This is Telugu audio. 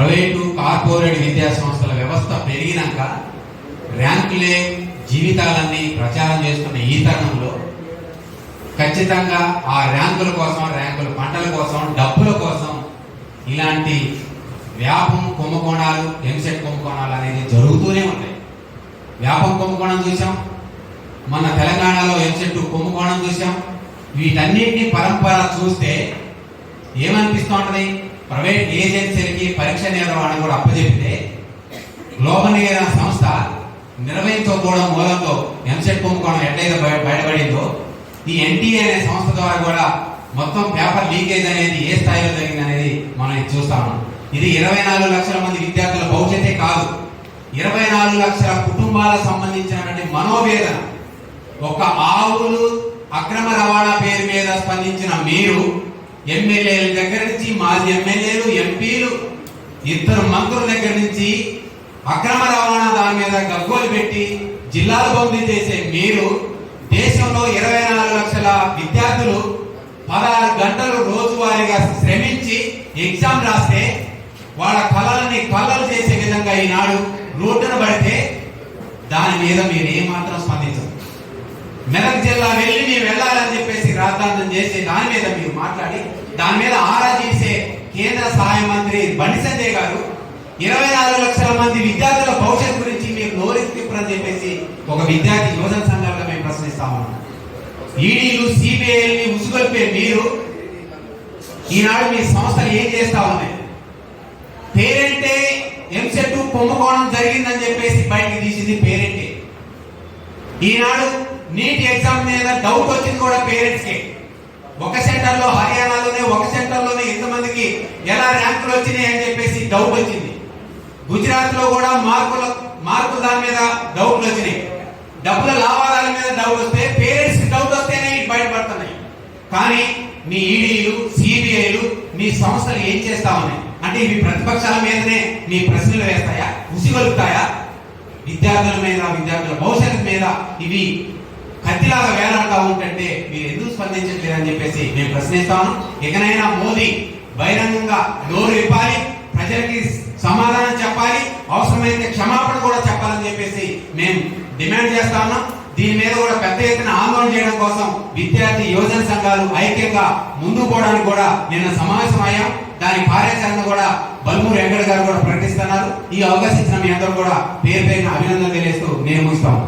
ప్రైవేటు కార్పొరేట్ విద్యా సంస్థల వ్యవస్థ పెరిగినాక ర్యాంకులే జీవితాలన్నీ ప్రచారం చేస్తున్న ఈ తరుణంలో ఖచ్చితంగా ఆ ర్యాంకుల కోసం ర్యాంకుల పంటల కోసం డబ్బుల కోసం ఇలాంటి వ్యాపం కుంభకోణాలు ఎంసెట్ కుంభకోణాలు అనేది జరుగుతూనే ఉంటాయి వ్యాపం కుంభకోణం చూసాం మన తెలంగాణలో ఎంసెట్ కుంభకోణం చూసాం వీటన్నిటిని పరంపర చూస్తే ఏమనిపిస్తూ ఉంటుంది? ప్రైవేట్ ఏజెన్సీలకి పరీక్ష నిర్వహణ కూడా అప్పచెప్పితే గ్లోబల్ ఏదైనా సంస్థ నిర్వహించకపోవడం మూలంతో ఎంసెట్ కుంభకోణం ఎట్లయితే బయటపడిందో ఈ ఎన్టీఏ అనే సంస్థ ద్వారా కూడా మొత్తం పేపర్ లీకేజ్ అనేది ఏ స్థాయిలో జరిగింది అనేది మనం చూస్తాము ఇది ఇరవై నాలుగు లక్షల మంది విద్యార్థుల భవిష్యత్తే కాదు. ఇరవై నాలుగు లక్షల కుటుంబాలకు సంబంధించినటువంటి మనోవేదన ఒక ఆవులు అక్రమ రవాణా పేరు మీద స్పందించిన మీరు ఎమ్మెల్యేల దగ్గర నుంచి మాజీ ఎమ్మెల్యేలు ఎంపీలు ఇద్దరు మంత్రుల దగ్గర నుంచి అక్రమ రవాణా దాని మీద గగ్గోలు పెట్టి జిల్లాలు బందీ చేసే మీరు దేశంలో ఇరవై నాలుగు లక్షల విద్యార్థులు పదహారు గంటలు రోజువారీగా శ్రమించి ఎగ్జామ్ రాస్తే వాళ్ళ కళలని కళ్ళలు చేసే విధంగా ఈనాడు రోడ్డున పడితే దాని మీద మీరు ఏమాత్రం స్పందించరు. మెదక్ జిల్లా వెళ్ళి మేము వెళ్ళాలని చెప్పేసి రాద్ధాంతం చేసి దాని మీద మీరు మాట్లాడి దాని మీద ఆరా చేసే కేంద్ర సహాయ మంత్రి బండి సంజయ్ గారు ఇరవై నాలుగు లక్షల మంది విద్యార్థుల భవిష్యత్తు గురించి మీరు నోరెత్తిప్పురని చెప్పేసి ఒక విద్యార్థి యువజన సంఘాలుగా మేము ప్రశ్నిస్తా ఉన్నాం. ఈడీలు సిబిఐని ఉసుగొల్పే మీరు ఈనాడు మీ సంస్థలు ఏం చేస్తా ఉన్నాయి? పేరెంటే ఎంసెట్ కుంభకోణం జరిగిందని చెప్పేసి బయటికి తీసింది పేరెంటే. ఈనాడు నీట్ ఎగ్జామ్ మీద డౌట్ వచ్చింది కూడా పేరెంట్స్కి. ఒక సెంటర్లో హర్యానాలోనే ఒక సెంటర్లోనే ఇంతమందికి ఎలా ర్యాంకులు వచ్చినాయి అని చెప్పేసి డౌట్ వచ్చింది. గుజరాత్లో కూడా మార్కుల మార్కుల దాని మీద డౌట్లు వచ్చినాయి. డబ్బుల లావాదాల మీద డౌట్ వస్తే పేరెంట్స్ డౌట్ వస్తేనే బయటపడుతున్నాయి. కానీ మీ ఈడీలు సిబిఐలు మీ సంస్థలు ఏం చేస్తా ఉన్నాయి? అంటే మీ ప్రతిపక్షాల మీదనే మీ ప్రశ్నలు వేస్తాయా? ఉసిగొలుపుతాయా? విద్యార్థుల మీద విద్యార్థుల భవిష్యత్తు మీద ఇవి కత్తిలాగా వేలాడుతూ ఉంటుంటే మీరు ఎందుకు స్పందించట్లేదని చెప్పేసి మేము ప్రశ్నిస్తాను. ఇకనైనా మోదీ బహిరంగంగా నోరు ఇవ్వాలి ప్రజలకి సమాధానం చెప్పాలి అవసరమైతే క్షమాపణ కూడా చెప్పాలని చెప్పేసి మేము డిమాండ్ చేస్తాము దీని మీద కూడా పెద్ద ఎత్తున ఆందోళన చేయడం కోసం విద్యార్థి యువజన సంఘాలు ఐక్యంగా ముందు పోవడానికి కూడా నిన్న సమావేశం అయ్యాం. దాని కార్యాచరణ కూడా బల్మూరు వెంకట గారు కూడా ప్రకటిస్తున్నారు. ఈ అవకాశం ఇచ్చిన మీ అందరూ కూడా పేరు పేరున అభినందన తెలియజేస్తూ నేను ముగిస్తాను.